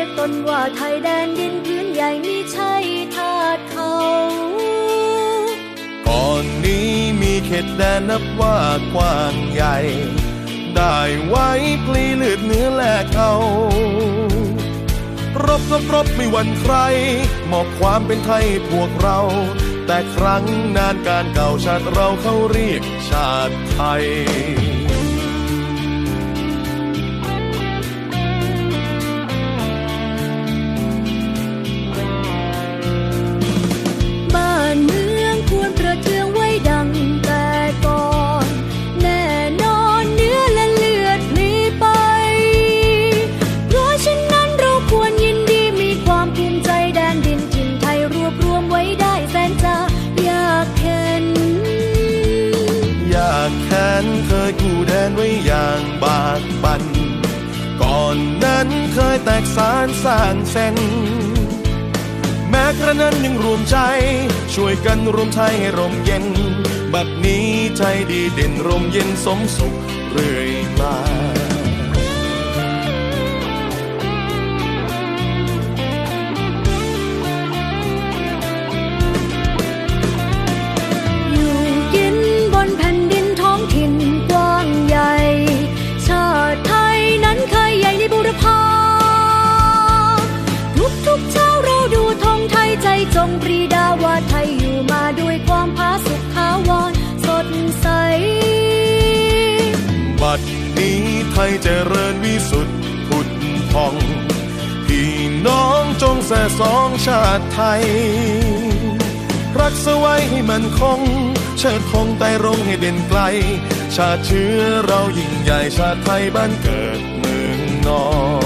ียกตนว่าไทยแดนดินพื้นใหญ่มีใช่ทาสเขา ก่อนนี้มีเขตแดนนับว่ากว้างใหญ่ ได้ไว้ปลีเลือดเนื้อแลกเขารบสบรบไม่วันใคร มอบความเป็นไทยพวกเรา แต่ครั้งนานการเก่าชาติเราเขาเรียกชาติไทย แค้นเคยกู้แดนไว้อย่างบากบันก่อนนั้นเคยแตกสารสร้างเส้น แม้กระนั้นยังรวมใจ ช่วยกันรวมไทยให้ร่มเย็น บัดนี้ใจดีเด่นร่มเย็นสมสุขเรื่อย ทุกเช้าเราดูธงไทยใจจงปรีดาว่าไทยอยู่มาด้วยความผาสุกขาวรสดใส บัดนี้ไทยเจริญวิสุทธิ์ผุดพอง พี่น้องจงแส่สองชาติไทย รักษาไว้ให้มันคง เชิดธงไต่รงให้เด่นไกล ชาติเชื้อเรายิ่งใหญ่ชาติไทยบ้านเกิดเมืองนอน